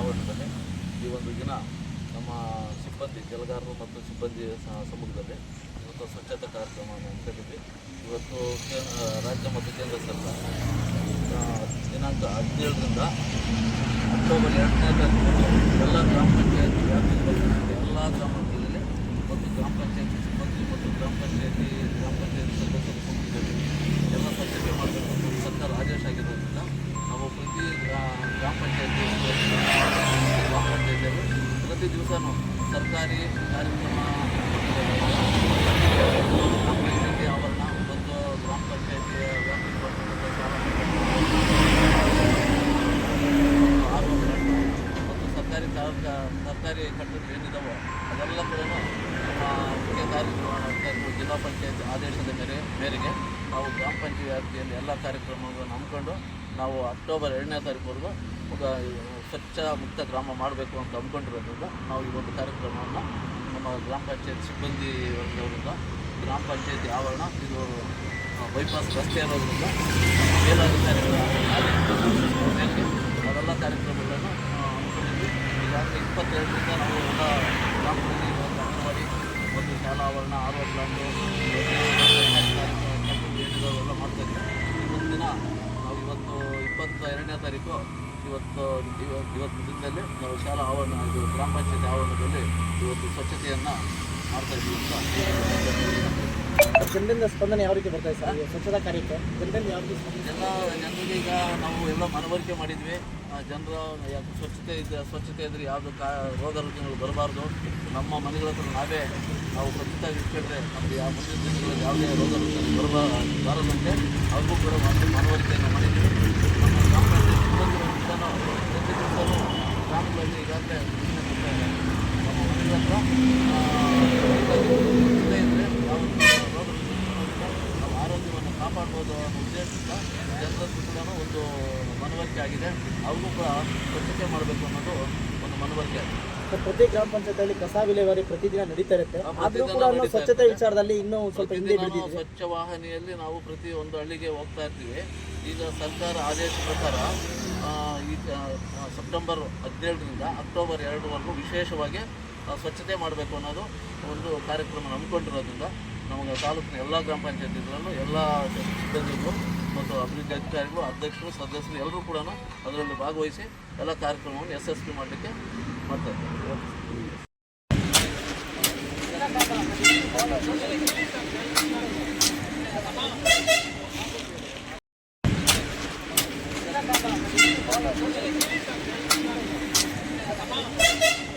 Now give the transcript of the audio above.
ಆವರಣದಲ್ಲಿ ಈ ಒಂದು ದಿನ ನಮ್ಮ ಸಿಬ್ಬಂದಿ ಕೆಲಗಾರರು ಮತ್ತು ಸಿಬ್ಬಂದಿ ಸಮ್ಮುಖದಲ್ಲಿ ಇವತ್ತು ಸ್ವಚ್ಛತಾ ಕಾರ್ಯಕ್ರಮ ಹಮ್ಮಿಕೊಂಡಿದ್ವಿ ಇವತ್ತು ರಾಜ್ಯ ಮತ್ತು ಕೇಂದ್ರ ಸರ್ಕಾರ ದಿನಾಂಕ ಹದಿನೇಳರಿಂದ ಅಕ್ಟೋಬರ್ ಎರಡನೇ ತಾರೀಕು ಎಲ್ಲ ಗ್ರಾಮ ಪಂಚಾಯತ್ ಬರ್ತಕ್ಕಂಥ ಎಲ್ಲ ಗ್ರಾಮ ಪಂಚಾಯತಿಯಲ್ಲಿ ಮತ್ತು ಗ್ರಾಮ ಪಂಚಾಯತಿ ದಿವಸನೂ ಸರ್ಕಾರಿ ಕಾರ್ಯಕ್ರಮ ಪಂಚಾಯತಿ ಆವರಣ ಮತ್ತು ಗ್ರಾಮ ಪಂಚಾಯಿತಿ ಮತ್ತು ಸರ್ಕಾರಿ ಸರ್ಕಾರಿ ಕಟ್ಟಡಗಳು ಏನಿದಾವೋ ಅದೆಲ್ಲ ಕೂಡ ಮುಖ್ಯ ಕಾರ್ಯಕ್ರಮ ಜಿಲ್ಲಾ ಪಂಚಾಯತ್ ಆದೇಶದ ಮೇರೆ ಮೇರೆಗೆ ನಾವು ಗ್ರಾಮ ಪಂಚಾಯತ್ ವ್ಯಾಪ್ತಿಯಲ್ಲಿ ಎಲ್ಲ ಕಾರ್ಯಕ್ರಮಗಳನ್ನು ಹಮ್ಮಿಕೊಂಡು ನಾವು ಅಕ್ಟೋಬರ್ ಎರಡನೇ ತಾರೀಕುವರೆಗೂ ಸ್ವಚ್ಛ ಮುಕ್ತ ಗ್ರಾಮ ಮಾಡಬೇಕು ಅಂತ ಅಂದ್ಕೊಂಡಿರೋದ್ರಿಂದ ನಾವು ಈ ಒಂದು ಕಾರ್ಯಕ್ರಮವನ್ನು ನಮ್ಮ ಗ್ರಾಮ ಪಂಚಾಯತ್ ಸಿಬ್ಬಂದಿ ವರ್ಗದವರಿಂದ ಗ್ರಾಮ ಪಂಚಾಯತಿ ಆವರಣ, ಇದು ಬೈಪಾಸ್ ರಸ್ತೆ ಇರೋದ್ರಿಂದ ಮೇಲಾಧಿಕಾರಿಗಳ ಅವೆಲ್ಲ ಕಾರ್ಯಕ್ರಮಗಳನ್ನು ಹಮ್ಮಿಕೊಂಡಿದ್ವಿ. ಈಗಾಗಲೇ ಇಪ್ಪತ್ತೆರಡರಿಂದ ನಾವು ಎಲ್ಲ ಒಂದು ಅಂಗನವಾಡಿ, ಒಂದು ಶಾಲಾ ಆವರಣ ಆರೋ ಪ್ಲಾಂಟು ಏನಿದಾವೆಲ್ಲ ಮಾಡ್ತಾ ಇದ್ವಿ ಇವತ್ತು ದಿನ ನಾವು ಇವತ್ತು ಇಪ್ಪತ್ತ ಎರಡನೇ ತಾರೀಕು ಇವತ್ತು ಇವತ್ತು ದಿನದಲ್ಲಿ ನಾವು ಶಾಲಾ ಆವರಣ ಇದು ಗ್ರಾಮ ಪಂಚಾಯತಿ ಆವರಣದಲ್ಲಿ ಇವತ್ತು ಸ್ವಚ್ಛತೆಯನ್ನು ಮಾಡ್ತಾ ಇದ್ದೀವಿ ಅಂತ ಜನರಿಂದ ಸ್ಪಂದನೆ ಯಾವ ರೀತಿ ಬರ್ತಾ ಇದೆ ಸರ್? ಸ್ವಚ್ಛತಾ ಕಾರ್ಯಕ್ಕೆ ಜನರಿಂದ ಯಾವ ರೀತಿ ಎಲ್ಲ ಜನರಿಗೆ ಈಗ ನಾವು ಎಲ್ಲ ಮನವರಿಕೆ ಮಾಡಿದ್ವಿ. ಜನರ ಯಾಕೆ ಸ್ವಚ್ಛತೆ ಇದ್ದ ಸ್ವಚ್ಛತೆ ಇದ್ದರೆ ಯಾವುದು ಕಾ ರೋಗ ರುಜಿನಗಳು ಬರಬಾರ್ದು. ನಮ್ಮ ಮನೆಗಳ ಹತ್ರ ನಾವೇ ನಾವು ಸ್ವಚ್ಛತಾಗಿ ಇಟ್ಕೊಂಡ್ರೆ ನಮಗೆ ಯಾವ ಮುಂದಿನ ದಿನಗಳಲ್ಲಿ ಯಾವುದೇ ರೋಗ ರುಜಿನ ಬರಬಾರದಂತೆ ಬಾರದಂತೆ ಅವ್ರಿಗೂ ಕೂಡ ಮನವರಿಕೆಯನ್ನು ಮಾಡಿದ್ವಿ ನಮ್ಮ ಗ್ರಾಮ ಪಂಚಾಯತ್ ಸಿಬ್ಬಂದಿಗಳಿಂದನೂ ಪ್ರತಿ ದಿವಸನೂ ಗ್ರಾಮಗಳಲ್ಲಿ ಈಗಾಗಲೇ ಸೂಚನೆ ಕೊಡ್ತಾ ಇದ್ದಾರೆ ನಮ್ಮ ಮನೆಗಳ ಹತ್ರ ರುಜಿನಗಳಿಂದ ನಾವು ಆರೋಗ್ಯವನ್ನು ಕಾಪಾಡ್ಬೋದು ಅನ್ನೋ ಉದ್ದೇಶದಿಂದ ಜನರಲ್ಲೂ ಕೂಡ ಒಂದು ಮನವರಿಕೆ ಆಗಿದೆ ಅವ್ರಿಗೂ ಕೂಡ ಸ್ವಚ್ಛತೆ ಮಾಡಬೇಕು ಅನ್ನೋದು ಒಂದು ಮನವರಿಕೆ ಆಗಿದೆ ಪ್ರತಿ ಗ್ರಾಮ ಪಂಚಾಯತಿಯಲ್ಲಿ ಕಸ ವಿಲೇವಾರಿ ಪ್ರತಿದಿನ ನಡೀತಾ ಇರುತ್ತೆ. ಆ, ಕೂಡ ನಾವು ಸ್ವಚ್ಛತೆ ವಿಚಾರದಲ್ಲಿ ಇನ್ನೂ ಸ್ವಲ್ಪ ಹಿಂದೆ ಸ್ವಚ್ಛ ವಾಹಿನಿಯಲ್ಲಿ ನಾವು ಪ್ರತಿ ಒಂದು ಹಳ್ಳಿಗೆ ಹೋಗ್ತಾ ಇರ್ತೀವಿ. ಈಗ ಸರ್ಕಾರ ಆದೇಶ ಪ್ರಕಾರ ಆ, ಈಗ ಆ, ಸೆಪ್ಟೆಂಬರ್ ಹದಿನೇಳರಿಂದ ಅಕ್ಟೋಬರ್ ಎರಡರವರೆಗೂ ವಿಶೇಷವಾಗಿ ಸ್ವಚ್ಛತೆ ಮಾಡಬೇಕು ಅನ್ನೋದು ಒಂದು ಕಾರ್ಯಕ್ರಮ ಹಮ್ಮಿಕೊಂಡಿರೋದ್ರಿಂದ ನಮಗೆ ತಾಲೂಕಿನ ಎಲ್ಲ ಗ್ರಾಮ ಪಂಚಾಯತಿಗಳಲ್ಲೂ ಎಲ್ಲ ಸಿಬ್ಬಂದಿಗಳು ಮತ್ತು ಅಭಿವೃದ್ಧಿ ಅಧಿಕಾರಿಗಳು, ಅಧ್ಯಕ್ಷರು, ಸದಸ್ಯರು ಎಲ್ಲರೂ ಕೂಡ ಅದರಲ್ಲಿ ಭಾಗವಹಿಸಿ ಎಲ್ಲ ಕಾರ್ಯಕ್ರಮವನ್ನು ಯಶಸ್ವಿ ಮಾಡಲಿಕ್ಕೆ ಮಾಡ್ತಾ Thank